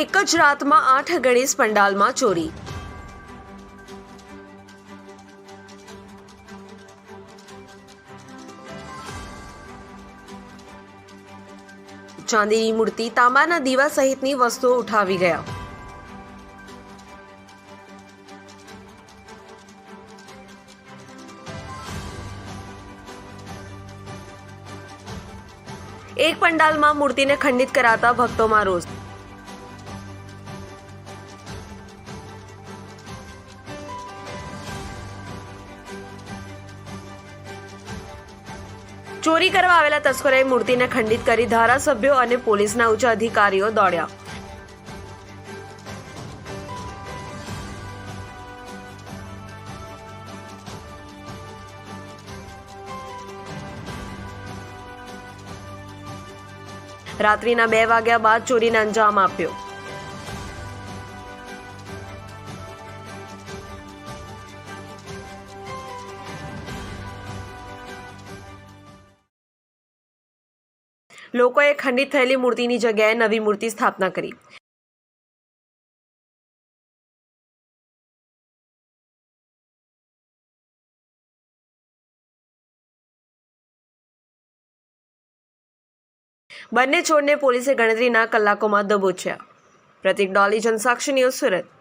એક જ રાતમાં આઠ ગણેશ પંડાલમાં ચોરી. ચાંદીની મૂર્તિ તાંબાના દીવા સહિતની વસ્તુઓ ઉઠાવી ગયા. એક પંડાલમાં મૂર્તિને ખંડિત કરાતા ભક્તોમાં રોષ. ચોરી કરવા આવેલા તસ્કરોએ મૂર્તિને ખંડિત કરી ધારાસભ્યો અને પોલીસના ઉચ્ચ અધિકારીઓ દોડ્યા. રાત્રિના બે વાગ્યા બાદ ચોરીને અંજામ આપ્યો. લોકોએ ખંડિત થયેલી મૂર્તિની જગ્યાએ નવી મૂર્તિ સ્થાપના કરી. બંને ચોરને પોલીસે ગણતરીના કલાકોમાં દબોચ્યા. પ્રતિક ડોલી જનસાક્ષી ન્યૂઝ સુરત.